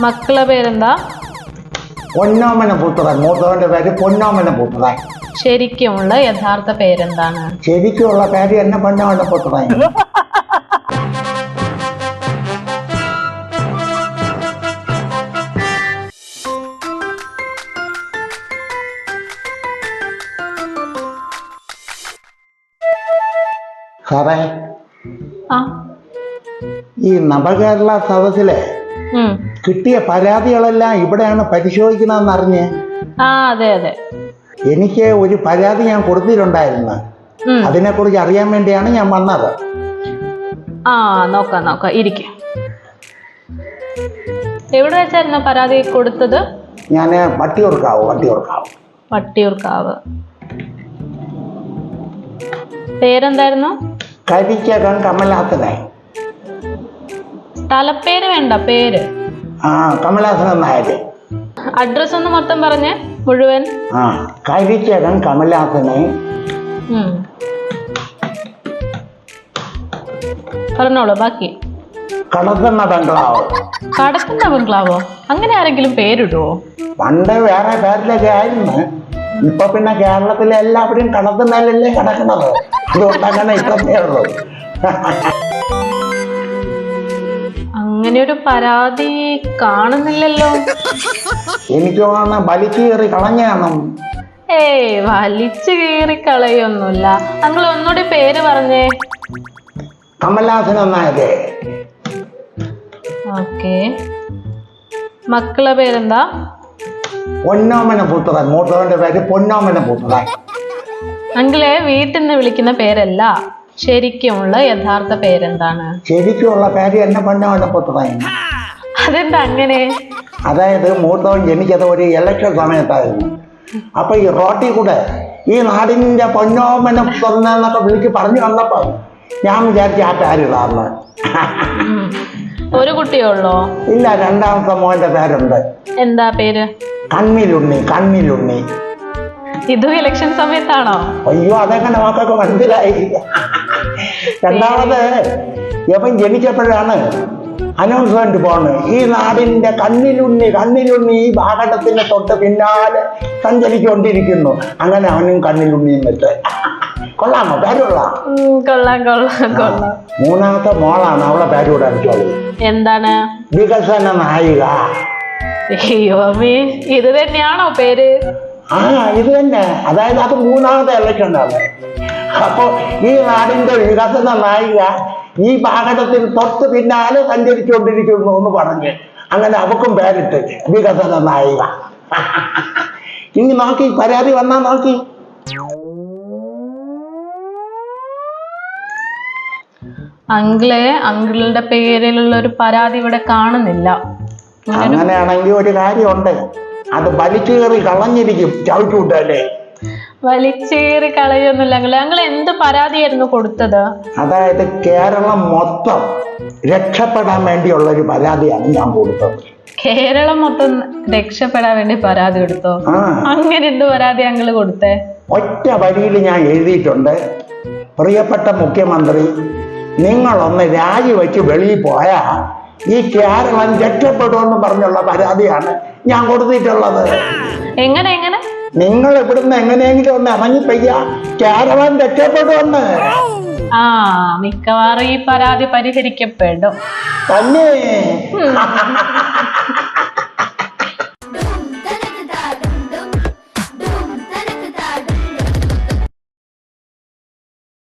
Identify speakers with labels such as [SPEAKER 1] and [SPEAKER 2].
[SPEAKER 1] മക്കളെ പേരെന്താ?
[SPEAKER 2] പൊന്നോമന പുത്രൻ മൂത്തവന്റെ പേര് പൊന്നോമന പുത്രൻ
[SPEAKER 1] ശരിക്കുമുള്ള യഥാർത്ഥ പേരെന്താണ്?
[SPEAKER 2] ശരിക്കുള്ള പേര് എന്നെ പൊന്നോമന പുത്രൻ സാറേ
[SPEAKER 1] ആ.
[SPEAKER 2] ഈ നവകേരള സദസ്സിലെ. കിട്ടിയ പരാതികളെല്ലാം ഇവിടെയാണ് പരിശോധിക്കണമെന്ന് അറിഞ്ഞ്
[SPEAKER 1] ആ അതെ അതെ.
[SPEAKER 2] എനിക്ക് ഒരു പരാതി ഞാൻ കൊടുത്തിട്ടുണ്ടായിരുന്നു.
[SPEAKER 1] അതിനെ
[SPEAKER 2] അതിനെക്കുറിച്ച് അറിയാൻ വേണ്ടിയാണ് ഞാൻ വന്നത്.
[SPEAKER 1] ആ നോക്കാം നോക്കാം. ഇരിക്കും. എവിടെ വെച്ചായിരുന്നു പരാതി കൊടുത്തത്?
[SPEAKER 2] ഞാൻ വട്ടിയൂർക്കാവ് വട്ടിയൂർക്കാവ്.
[SPEAKER 1] വട്ടിയൂർക്കാവ്. പേരെന്തായിരുന്നു?
[SPEAKER 2] കരിക്കകം കമലാസനെ.
[SPEAKER 1] സ്ഥലപ്പേര് വേണ്ട പേര്.
[SPEAKER 2] ആ കമലാസനം
[SPEAKER 1] അഡ്രസ് ഒന്ന് മൊത്തം പറഞ്ഞേ മുഴുവൻ.
[SPEAKER 2] ആ കരിക്കകം കമലാസനെ.
[SPEAKER 1] ഉം. പറഞ്ഞോളൂ ബാക്കി.
[SPEAKER 2] കടത്തുന്ന ബംഗ്ലാവ്.
[SPEAKER 1] കടക്കുന്ന ബംഗ്ലാവോ? അങ്ങനെ ആരെങ്കിലും പേരിടുവോ?
[SPEAKER 2] പണ്ട് വേറെ പേരിലൊക്കെ ആയിരുന്നു. ഇപ്പൊ പിന്നെ കേരളത്തിലെ എല്ലാവരും കടത്തുന്നതിലല്ലേ കിടക്കുന്നത് അതുകൊണ്ട് അങ്ങനെ ഇത്രേ ഉള്ളൂ.
[SPEAKER 1] അങ്ങനെ ഒരു പരാതി കാണുന്നില്ലല്ലോ.
[SPEAKER 2] എനിക്ക് തോന്നുന്ന വലിച്ചു കയറി കളഞ്ഞാണം.
[SPEAKER 1] ഏയ് വലിച്ചു കീറി കളയൊന്നുമില്ല. നിങ്ങൾ ഒന്നുകൂടി പേര് പറഞ്ഞേ.
[SPEAKER 2] കമൽഹാസൻ
[SPEAKER 1] ഓക്കെ. മക്കളെ പേരെന്താ?
[SPEAKER 2] പൊന്നോമന പുത്രൻ മൂത്തവന്റെ പേര് പൊന്നോമന പുത്രൻ
[SPEAKER 1] അങ്കിളെ വീട്ടിൽ നിന്ന് വിളിക്കുന്ന പേരല്ല. ശരിക്കുമുള്ള യഥാർത്ഥ പേരെന്താണ്?
[SPEAKER 2] ശരിക്കുമുള്ള പേര് എന്നെ പൊന്നോമന പുത്രൻ
[SPEAKER 1] അതെന്താ അങ്ങനെ?
[SPEAKER 2] അതായത് മൂത്തവൻ ജനിച്ചത് ഒരു ഇലക്ഷൻ സമയത്തായിരുന്നു. അപ്പൊ ഈ റോട്ടിൽ കൂടെ ഈ നാടിന്റെ പൊന്നോമനം പുത്രൻ എന്നൊക്കെ വിളിച്ച് പറഞ്ഞു വന്നപ്പോ ഞാൻ വിചാരിച്ചു ആ പേര്
[SPEAKER 1] ഇടാറുള്ള ഒരു കുട്ടിയുള്ളോ
[SPEAKER 2] ഇല്ല രണ്ടാമത്തെ മോന്റെ പേരുണ്ട്.
[SPEAKER 1] എന്താ പേര്?
[SPEAKER 2] കണ്ണിലുണ്ണി കണ്ണിലുണ്ണി.
[SPEAKER 1] ഇതും ഇലക്ഷൻ സമയത്താണോ?
[SPEAKER 2] അയ്യോ അതെങ്ങനെ മക്കൾക്ക് മനസ്സിലായി രണ്ടാമത് ഇവൻ ജനിച്ചപ്പോഴാണ് അനൗൺസ്മെന്റ് പോണ് ഈ നാടിന്റെ കണ്ണിലുണ്ണി കണ്ണിലുണ്ണി ഈ ഭാഗത്തിന്റെ തൊട്ട് പിന്നാലെ സഞ്ചരിച്ചുകൊണ്ടിരിക്കുന്നു. അങ്ങനെ അവനും കണ്ണിലുണ്ണിയും വെച്ച്. കൊള്ളാമോ? പേരുള്ള
[SPEAKER 1] ഉം, കൊള്ളാം കൊള്ളാം കൊള്ളാം.
[SPEAKER 2] മൂന്നാമത്തെ മോളാണ് അവളെ പേരൂടെ അടിച്ചോളൂ.
[SPEAKER 1] എന്താണ്?
[SPEAKER 2] വികസന നായിക.
[SPEAKER 1] ഇത് തന്നെയാണോ പേര്?
[SPEAKER 2] ആ ഇത് തന്നെ. അതായത് അത് മൂന്നാമത്തെ ഇലക്ഷൻ ആണ്. അപ്പൊ ഈ നാടിന്റെ വികസന നായിക ഈ ഭാഗത്തിൽ തൊട്ട് പിന്നാലെ സഞ്ചരിച്ചുകൊണ്ടിരിക്കുന്നു എന്ന് പറഞ്ഞ് അങ്ങനെ അവക്കും പേരിട്ട് വികസന നായിക ഇനി നോക്കി പരാതി വന്നാ നോക്കി.
[SPEAKER 1] അങ്കിളെ അങ്കിളുടെ പേരിലുള്ള ഒരു പരാതി ഇവിടെ കാണുന്നില്ല.
[SPEAKER 2] അങ്ങനെയാണെങ്കിൽ ഒരു കാര്യമുണ്ട്. അത് വലിച്ചു കയറി കളഞ്ഞിരിക്കും ചവിട്ടുവിട്ടല്ലേ
[SPEAKER 1] വലിച്ചേറി കളയൊന്നുമില്ല ഞങ്ങൾ എന്ത് പരാതിയായിരുന്നു കൊടുത്തത്?
[SPEAKER 2] അതായത് കേരളം മൊത്തം രക്ഷപ്പെടാൻ വേണ്ടിയുള്ള ഒരു പരാതിയാണ് ഞാൻ കൊടുത്തത്.
[SPEAKER 1] കേരളം മൊത്തം രക്ഷപ്പെടാൻ വേണ്ടി പരാതി കൊടുത്തോ? അങ്ങനെ എന്ത് പരാതി ഞങ്ങൾ കൊടുത്തേ?
[SPEAKER 2] ഒറ്റ വരിയിൽ ഞാൻ എഴുതിയിട്ടുണ്ട്. പ്രിയപ്പെട്ട മുഖ്യമന്ത്രി നിങ്ങളൊന്ന് രാജിവെച്ച് വെളിയിൽ പോയാ ഈ കേരളം രക്ഷപ്പെടുമെന്ന് പറഞ്ഞുള്ള പരാതിയാണ് ഞാൻ കൊടുത്തിട്ടുള്ളത്.
[SPEAKER 1] എങ്ങനെ എങ്ങനെ?
[SPEAKER 2] നിങ്ങൾ ഇവിടുന്ന് എങ്ങനെയെങ്കിലും ഒന്ന് ഇറങ്ങിപ്പയ്യ കേരളം രക്ഷപ്പെടുമെന്ന്
[SPEAKER 1] ആ മിക്കവാറും ഈ പരാതി പരിഹരിക്കപ്പെടും.
[SPEAKER 2] തന്നെ.